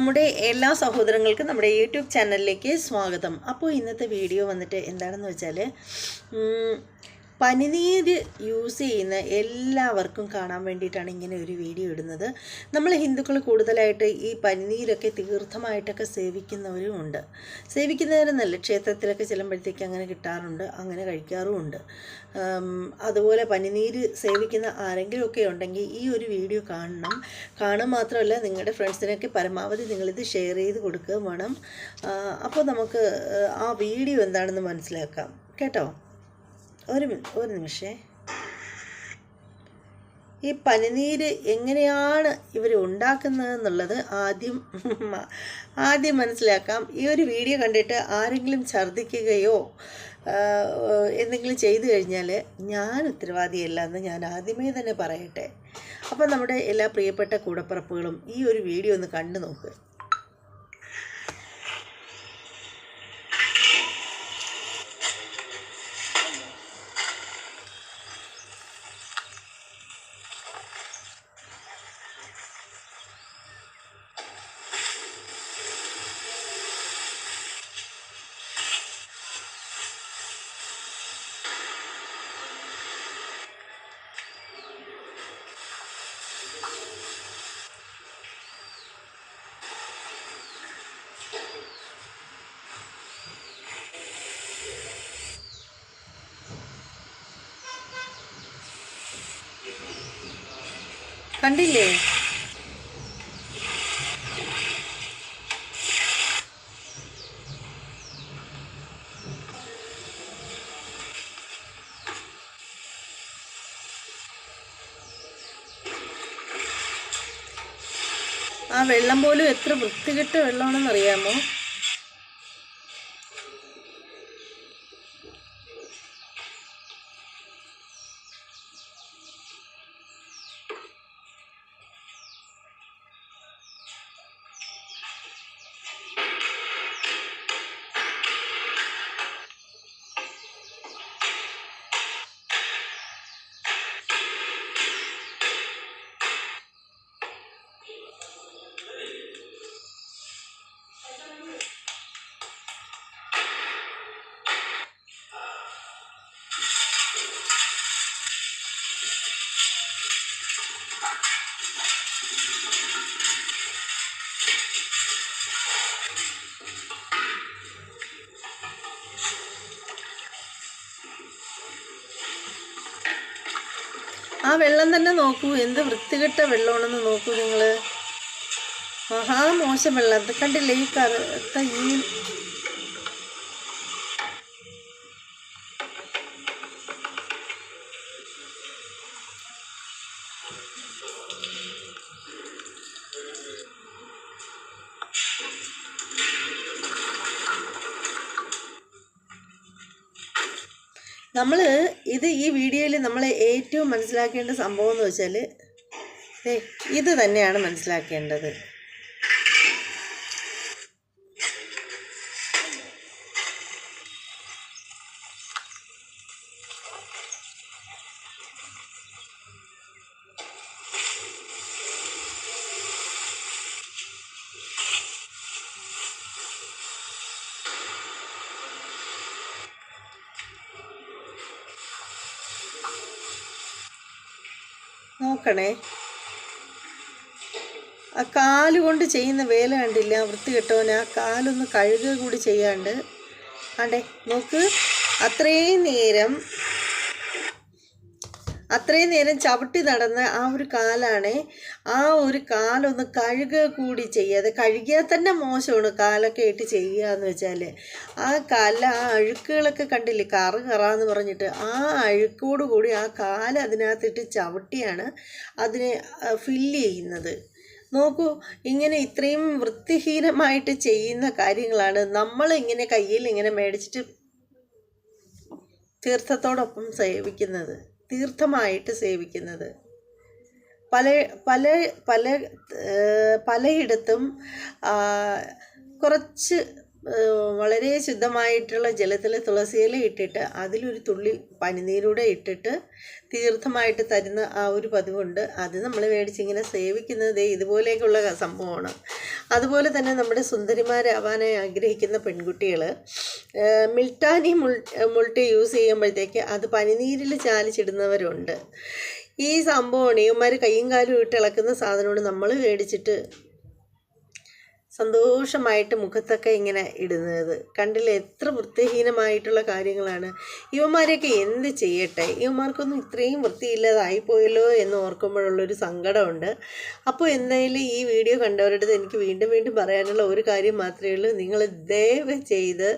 നമ്മുടെ എല്ലാ സഹോദരങ്ങൾക്കും നമ്മുടെ യൂട്യൂബ് ചാനലിലേക്ക് സ്വാഗതം. അപ്പോൾ ഇന്നത്തെ വീഡിയോ വന്നിട്ട് എന്താണെന്ന് വെച്ചാൽ പനിനീര് യൂസ് ചെയ്യുന്ന എല്ലാവർക്കും കാണാൻ വേണ്ടിയിട്ടാണ് ഇങ്ങനെ ഒരു വീഡിയോ ഇടുന്നത്. നമ്മൾ ഹിന്ദുക്കൾ കൂടുതലായിട്ട് ഈ പനിനീരൊക്കെ തീർത്ഥമായിട്ടൊക്കെ സേവിക്കുന്നവരും ഉണ്ട്. സേവിക്കുന്നവരെന്നല്ല ക്ഷേത്രത്തിലൊക്കെ ചെല്ലുമ്പോഴത്തേക്ക് അങ്ങനെ കിട്ടാറുണ്ട് അങ്ങനെ കഴിക്കാറുമുണ്ട് അതുപോലെ പനിനീര് സേവിക്കുന്ന ആരെങ്കിലുമൊക്കെ ഉണ്ടെങ്കിൽ ഈ ഒരു വീഡിയോ കാണണം. കാണുക മാത്രമല്ല നിങ്ങളുടെ ഫ്രണ്ട്സിനൊക്കെ പരമാവധി നിങ്ങളിത് ഷെയർ ചെയ്ത് കൊടുക്കുകയും വേണം. അപ്പോൾ നമുക്ക് ആ വീഡിയോ എന്താണെന്ന് മനസ്സിലാക്കാം. കേട്ടോ? ഒരു ഒരു നിമിഷേ. ഈ പനിനീര് എങ്ങനെയാണ് ഇവർ ഉണ്ടാക്കുന്നത് എന്നുള്ളത് ആദ്യം ആദ്യം മനസ്സിലാക്കാം. ഈ ഒരു വീഡിയോ കണ്ടിട്ട് ആരെങ്കിലും ഛർദ്ദിക്കുകയോ എന്തെങ്കിലും ചെയ്തു കഴിഞ്ഞാൽ ഞാൻ ഉത്തരവാദിയല്ല എന്ന് ഞാൻ ആദ്യമേ തന്നെ പറയട്ടെ. അപ്പോൾ നമ്മുടെ എല്ലാ പ്രിയപ്പെട്ട കൂടപ്പിറപ്പുകളും ഈ ഒരു വീഡിയോ ഒന്ന് കണ്ടു നോക്ക്. കണ്ടില്ലേ? ആ വെള്ളം പോലും എത്ര വൃത്തികെട്ട വെള്ളമാണെന്ന് ആ വെള്ളം തന്നെ നോക്കൂ. എന്ത് വൃത്തികെട്ട വെള്ളമാണെന്ന് നോക്കൂ നിങ്ങൾ മഹാ മോശം വെള്ളം. കണ്ടില്ലേ ഈ കറുത്ത ഈ നമ്മൾ ഇത് ഈ വീഡിയോയിൽ നമ്മൾ ഏറ്റവും മനസ്സിലാക്കേണ്ട സംഭവം എന്ന് വെച്ചാൽ ഇത് തന്നെയാണ് മനസ്സിലാക്കേണ്ടത്. നോക്കണേ. ആ കാലുകൊണ്ട് ചെയ്യുന്ന വേല കണ്ടില്ല ആ വൃത്തി കെട്ടവൻ ആ കാലൊന്ന് കഴുകുക കൂടി ചെയ്യാണ്ട്. ആണ്ടേ നോക്ക്. അത്രയും നേരം അത്രയും നേരം ചവിട്ടി നടന്ന ആ ഒരു കാലാണ് ആ ഒരു കാലൊന്ന് കഴുകുക കൂടി ചെയ്യാതെ കഴുകിയാൽ തന്നെ മോശമാണ് കാലൊക്കെ ഇട്ട് ചെയ്യുക എന്ന് വെച്ചാൽ ആ കാലിൽ ആ അഴുക്കുകളൊക്കെ കണ്ടില്ലേ? കറ കറാന്ന് പറഞ്ഞിട്ട് ആ അഴുക്കോട് കൂടി ആ കാൽ അതിനകത്തിട്ട് ചവിട്ടിയാണ് അതിനെ ഫില്ല് ചെയ്യുന്നത്. നോക്കൂ ഇങ്ങനെ ഇത്രയും വൃത്തിഹീനമായിട്ട് ചെയ്യുന്ന കാര്യങ്ങളാണ് നമ്മൾ ഇങ്ങനെ കയ്യിൽ ഇങ്ങനെ മേടിച്ചിട്ട് തീർത്ഥത്തോടൊപ്പം സേവിക്കുന്നത്. തീർത്ഥമായിട്ട് സേവിക്കുന്നത്. പല പല പല പലയിടത്തും കുറച്ച് വളരെ ശുദ്ധമായിട്ടുള്ള ജലത്തിൽ തുളസിയില ഇട്ടിട്ട് അതിലൊരു തുള്ളി പനിനീരൂടെ ഇട്ടിട്ട് തീർത്ഥമായിട്ട് തരുന്ന ആ ഒരു പതിവുണ്ട്. അത് നമ്മൾ മേടിച്ചിങ്ങനെ സേവിക്കുന്നത് ഇതുപോലെയൊക്കെയുള്ള സംഭവമാണ്. അതുപോലെ തന്നെ നമ്മുടെ സുന്ദരിമാരാവാനായി ആഗ്രഹിക്കുന്ന പെൺകുട്ടികൾ മിൽട്ടാനി മുൾ മുൾട്ടി യൂസ് ചെയ്യുമ്പോഴത്തേക്ക് അത് പനിനീരിൽ ചാലിച്ചിടുന്നവരുണ്ട്. ഈ സംഭവമാണ്. ഇവന്മാർ കയ്യും കാലും ഇട്ട് ഇളക്കുന്ന സാധനമാണ് നമ്മൾ മേടിച്ചിട്ട് സന്തോഷമായിട്ട് മുഖത്തൊക്കെ ഇങ്ങനെ ഇടുന്നത്. കണ്ടില്ല? എത്ര വൃത്തിഹീനമായിട്ടുള്ള കാര്യങ്ങളാണ്. ഇവന്മാരെയൊക്കെ എന്ത് ചെയ്യട്ടെ? ഇവന്മാർക്കൊന്നും ഇത്രയും വൃത്തിയില്ലാതായിപ്പോയല്ലോ എന്ന് ഓർക്കുമ്പോഴുള്ളൊരു സങ്കടമുണ്ട്. അപ്പോൾ എന്തായാലും ഈ വീഡിയോ കണ്ടവരുടെ എനിക്ക് വീണ്ടും വീണ്ടും പറയാനുള്ള ഒരു കാര്യം മാത്രമേ ഉള്ളൂ. നിങ്ങൾ ദയവ് ചെയ്ത്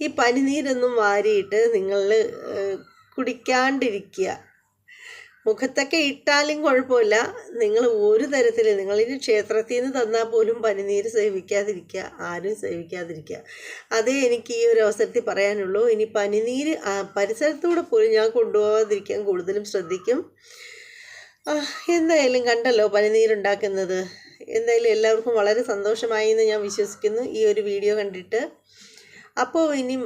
ഈ പനിനീരൊന്നും വാരിയിട്ട് നിങ്ങൾ കുടിക്കാണ്ടിരിക്കുക. മുഖത്തൊക്കെ ഇട്ടാലും കുഴപ്പമില്ല. നിങ്ങൾ ഒരു തരത്തിൽ നിങ്ങളിനി ക്ഷേത്രത്തിൽ നിന്ന് തന്നാൽ പോലും പനിനീര് സേവിക്കാതിരിക്കുക ആരും സേവിക്കാതിരിക്കുക അതേ എനിക്ക് ഈ ഒരു അവസരത്തിൽ പറയാനുള്ളൂ. ഇനി പനിനീര് പരിസരത്തൂടെ പോലും ഞാൻ കൊണ്ടുപോകാതിരിക്കാൻ കൂടുതലും ശ്രദ്ധിക്കും. എന്തായാലും കണ്ടല്ലോ പനിനീരുണ്ടാക്കുന്നത്. എന്തായാലും എല്ലാവർക്കും വളരെ സന്തോഷമായി എന്ന് ഞാൻ വിശ്വസിക്കുന്നു ഈ ഒരു വീഡിയോ കണ്ടിട്ട്. അപ്പോൾ ഇനി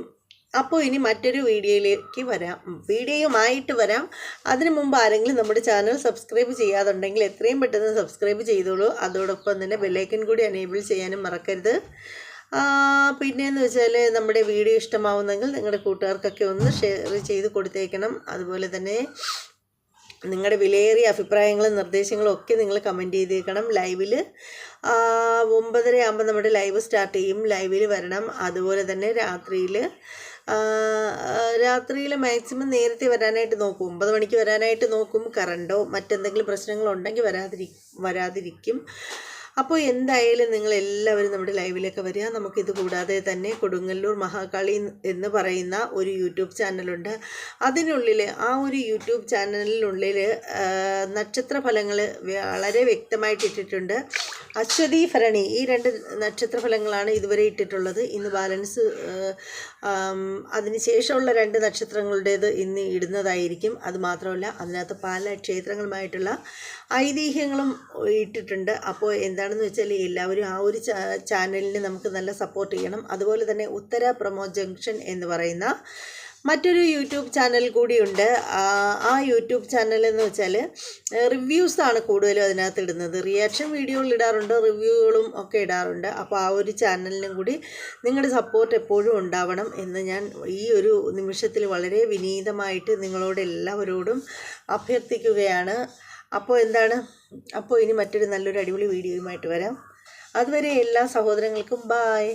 അപ്പോൾ ഇനി മറ്റൊരു വീഡിയോയിലേക്ക് വരാം. വീഡിയോയുമായിട്ട് വരാം. അതിനു മുമ്പ് ആരെങ്കിലും നമ്മുടെ ചാനൽ സബ്സ്ക്രൈബ് ചെയ്യാതുണ്ടെങ്കിൽ എത്രയും പെട്ടെന്ന് സബ്സ്ക്രൈബ് ചെയ്തോളൂ. അതോടൊപ്പം തന്നെ ബെല്ലൈക്കൻ കൂടി എനേബിൾ ചെയ്യാനും മറക്കരുത്. പിന്നെയെന്ന് വെച്ചാൽ നമ്മുടെ വീഡിയോ ഇഷ്ടമാവുന്നെങ്കിൽ നിങ്ങളുടെ കൂട്ടുകാർക്കൊക്കെ ഒന്ന് ഷെയർ ചെയ്ത് കൊടുത്തേക്കണം. അതുപോലെ തന്നെ നിങ്ങളുടെ വിലയേറിയ അഭിപ്രായങ്ങളും നിർദ്ദേശങ്ങളും ഒക്കെ നിങ്ങൾ കമന്റ് ചെയ്തേക്കണം ലൈവിൽ ഒമ്പതര ആകുമ്പോൾ നമ്മുടെ ലൈവ് സ്റ്റാർട്ട് ചെയ്യും. ലൈവിൽ വരണം. അതുപോലെ തന്നെ രാത്രിയിൽ രാത്രിയിൽ മാക്സിമം നേരത്തെ വരാനായിട്ട് നോക്കും. ഒമ്പത് മണിക്ക് വരാനായിട്ട് നോക്കും. കറണ്ടോ മറ്റെന്തെങ്കിലും പ്രശ്നങ്ങളോ ഉണ്ടെങ്കിൽ വരാതിരി വരാതിരിക്കും. അപ്പോൾ എന്തായാലും നിങ്ങൾ എല്ലാവരും നമ്മുടെ ലൈവിലേക്ക് വരിക. നമുക്കിത് കൂടാതെ തന്നെ കൊടുങ്ങല്ലൂർ മഹാകാളി എന്ന് പറയുന്ന ഒരു യൂട്യൂബ് ചാനലുണ്ട്. അതിനുള്ളിൽ ആ ഒരു യൂട്യൂബ് ചാനലിനുള്ളിൽ നക്ഷത്ര ഫലങ്ങൾ വളരെ വ്യക്തമായിട്ട് ഇട്ടിട്ടുണ്ട്. അശ്വതി ഭരണി ഈ രണ്ട് നക്ഷത്ര ഫലങ്ങളാണ് ഇതുവരെ ഇട്ടിട്ടുള്ളത്. ഇന്ന് ബാലൻസ് അതിനുശേഷമുള്ള രണ്ട് നക്ഷത്രങ്ങളുടേത് ഇന്ന് ഇടുന്നതായിരിക്കും. അത് മാത്രമല്ല അതിനകത്ത് പല ക്ഷേത്രങ്ങളുമായിട്ടുള്ള ഐതിഹ്യങ്ങളും ഇട്ടിട്ടുണ്ട്. അപ്പോൾ എന്താണെന്ന് വെച്ചാൽ എല്ലാവരും ആ ഒരു ചാനലിന് നമുക്ക് നല്ല സപ്പോർട്ട് ചെയ്യണം. അതുപോലെ തന്നെ ഉത്തര പ്രമോ ജംഗ്ഷൻ എന്ന് പറയുന്ന മറ്റൊരു യൂട്യൂബ് ചാനൽ കൂടിയുണ്ട്. ആ യൂട്യൂബ് ചാനൽ എന്ന് വെച്ചാൽ റിവ്യൂസാണ് കൂടുതലും അതിനകത്ത് ഇടുന്നത്. റിയാക്ഷൻ വീഡിയോകൾ ഇടാറുണ്ട് റിവ്യൂകളും ഒക്കെ ഇടാറുണ്ട്. അപ്പോൾ ആ ഒരു ചാനലിനും കൂടി നിങ്ങളുടെ സപ്പോർട്ട് എപ്പോഴും ഉണ്ടാവണം എന്ന് ഞാൻ ഈ ഒരു നിമിഷത്തിൽ വളരെ വിനീതമായിട്ട് നിങ്ങളോട് എല്ലാവരോടും അഭ്യർത്ഥിക്കുകയാണ്. അപ്പോൾ എന്താണ്? അപ്പോൾ ഇനി മറ്റൊരു നല്ലൊരു അടിപൊളി വീഡിയോയുമായിട്ട് വരാം. അതുവരെ എല്ലാ സഹോദരങ്ങൾക്കും ബായ്